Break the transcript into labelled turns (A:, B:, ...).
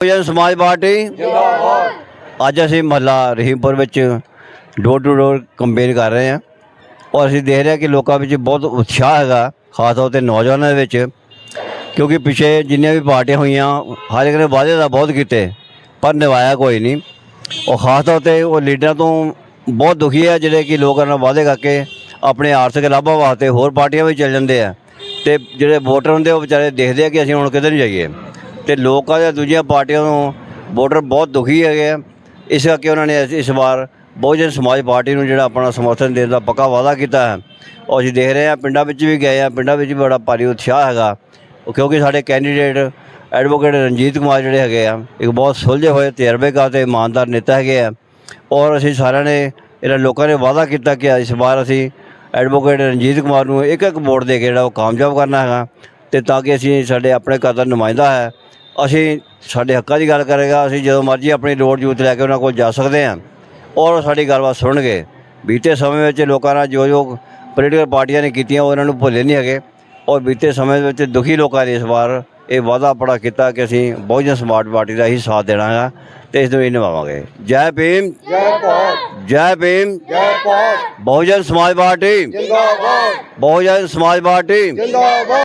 A: ਬਹੁਜਨ ਸਮਾਜ ਪਾਰਟੀ। ਜਿੰਦਾਬਾਦ ਅੱਜ ਅਸੀਂ ਮਹੱਲਾ ਰਹੀਮਪੁਰ ਵਿੱਚ ਡੋਰ ਟੂ ਡੋਰ ਕੰਪੇਨ ਕਰ ਰਹੇ ਹਾਂ। ਔਰ ਅਸੀਂ ਦੇਖ ਰਹੇ ਹਾਂ ਕਿ ਲੋਕਾਂ ਵਿੱਚ ਬਹੁਤ ਉਤਸ਼ਾਹ ਹੈਗਾ, ਖਾਸ ਤੌਰ ਤੇ ਨੌਜਵਾਨਾਂ ਦੇ ਵਿੱਚ। ਕਿਉਂਕਿ ਪਿਛੇ ਜਿੰਨੀਆਂ ਵੀ ਪਾਰਟੀਆਂ ਹੋਈਆਂ, ਹਰ ਇੱਕ ਨੇ ਵਾਅਦੇ ਤਾਂ ਬਹੁਤ ਕੀਤੇ, ਪਰ ਨਿਭਾਇਆ ਕੋਈ ਨਹੀਂ। ਉਹ ਖਾਸ ਤੌਰ ਤੇ ਉਹ ਲੀਡਰਾਂ ਤੋਂ ਬਹੁਤ ਦੁਖੀ ਹੈ, ਜਿਹੜੇ ਕਿ ਲੋਕਾਂ ਨਾਲ ਵਾਅਦੇ ਕਰਕੇ ਆਪਣੇ ਆਰਥਿਕ ਲਾਭਾਂ ਵਾਸਤੇ ਹੋਰ ਪਾਰਟੀਆਂ ਵਿੱਚ ਚੱਲ ਜਾਂਦੇ ਆ। ਤੇ ਜਿਹੜੇ ਵੋਟਰ ਹੁੰਦੇ ਉਹ ਵਿਚਾਰੇ ਦੇਖਦੇ ਆ ਕਿ ਅਸੀਂ ਹੁਣ ਕਿੱਧਰ ਨੂੰ ਜਾਈਏ। ਤੇ ਲੋਕਾਂ ਦੇ ਦੂਜੀਆਂ ਪਾਰਟੀਆਂ ਤੋਂ ਵੋਟਰ ਬਹੁਤ ਦੁਖੀ ਹੈਗੇ ਆ। ਇਸ ਕਰਕੇ ਉਹਨਾਂ ਨੇ ਇਸ- ਇਸ ਵਾਰ ਬਹੁਜਨ ਸਮਾਜ ਪਾਰਟੀ ਨੂੰ ਜਿਹੜਾ ਆਪਣਾ ਸਮਰਥਨ ਦੇਣ ਦਾ ਪੱਕਾ ਵਾਅਦਾ ਕੀਤਾ ਹੈ। ਔਰ ਅਸੀਂ ਦੇਖ ਰਹੇ ਹਾਂ, ਪਿੰਡਾਂ ਵਿੱਚ ਵੀ ਗਏ ਆ, ਪਿੰਡਾਂ ਵਿੱਚ ਵੀ ਬੜਾ ਭਾਰੀ ਉਤਸ਼ਾਹ ਹੈਗਾ। ਉਹ ਕਿਉਂਕਿ ਸਾਡੇ ਕੈਂਡੀਡੇਟ ਐਡਵੋਕੇਟ ਰਣਜੀਤ ਕੁਮਾਰ ਜਿਹੜੇ ਹੈਗੇ ਆ, ਇੱਕ ਬਹੁਤ ਸੁਲਝੇ ਹੋਏ ਤਜਰਬੇਕਾਰ ਤੇ ਇਮਾਨਦਾਰ ਨੇਤਾ ਹੈਗੇ ਆ। ਔਰ ਅਸੀਂ ਸਾਰਿਆਂ ਨੇ ਇਹਨਾਂ ਲੋਕਾਂ ਨੇ ਵਾਅਦਾ ਕੀਤਾ ਕਿ ਇਸ ਵਾਰ ਅਸੀਂ ਐਡਵੋਕੇਟ ਰਣਜੀਤ ਕੁਮਾਰ ਨੂੰ ਇੱਕ ਇੱਕ ਵੋਟ ਦੇ ਕੇ ਜਿਹੜਾ ਉਹ ਕਾਮਯਾਬ ਕਰਨਾ ਹੈਗਾ। ਤੇ ਤਾਂ ਕਿ ਅਸੀਂ ਸਾਡੇ ਆਪਣੇ ਘਰ ਦਾ ਨੁਮਾਇੰਦਾ ਹੈ ਅਸੀਂ ਸਾਡੇ ਹੱਕਾਂ ਦੀ ਗੱਲ ਕਰੇਗਾ ਅਸੀਂ ਜਦੋਂ ਮਰਜ਼ੀ ਆਪਣੀ ਲੋੜ ਜੂਤ ਲੈ ਕੇ ਉਹਨਾਂ ਕੋਲ ਜਾ ਸਕਦੇ ਹਾਂ ਔਰ ਸਾਡੀ ਗੱਲਬਾਤ ਸੁਣਨਗੇ। ਬੀਤੇ ਸਮੇਂ ਵਿੱਚ ਲੋਕਾਂ ਨਾਲ ਜੋ ਜੋ ਪੋਲੀਟੀਕਲ ਪਾਰਟੀਆਂ ਨੇ ਕੀਤੀਆਂ ਉਹ ਇਹਨਾਂ ਨੂੰ ਭੁੱਲੇ ਨਹੀਂ ਹੈਗੇ। ਔਰ ਬੀਤੇ ਸਮੇਂ ਵਿੱਚ ਦੁਖੀ ਲੋਕਾਂ ਨੇ ਇਸ ਵਾਰ ਇਹ ਵਾਅਦਾ ਪੜਾ ਕੀਤਾ ਕਿ ਅਸੀਂ ਬਹੁਜਨ ਸਮਾਰਟ ਪਾਰਟੀ ਦਾ ਹੀ ਸਾਥ ਦੇਣਾ ਹੈ ਤੇ ਇਸ ਨੂੰ ਹੀ ਨਿਭਾਵਾਂਗੇ। ਜੈ ਭੀਮ।
B: ਜੈ ਭਾਰਤ।
A: ਜੈ ਭੀਮ।
B: ਜੈ ਭਾਰਤ।
A: ਬਹੁਜਨ ਸਮਾਜ ਪਾਰਟੀ।
B: ਜਿੰਦਾਬਾਦ।
A: ਬਹੁਜਨ ਸਮਾਜ ਪਾਰਟੀ।
B: ਜਿੰਦਾਬਾਦ।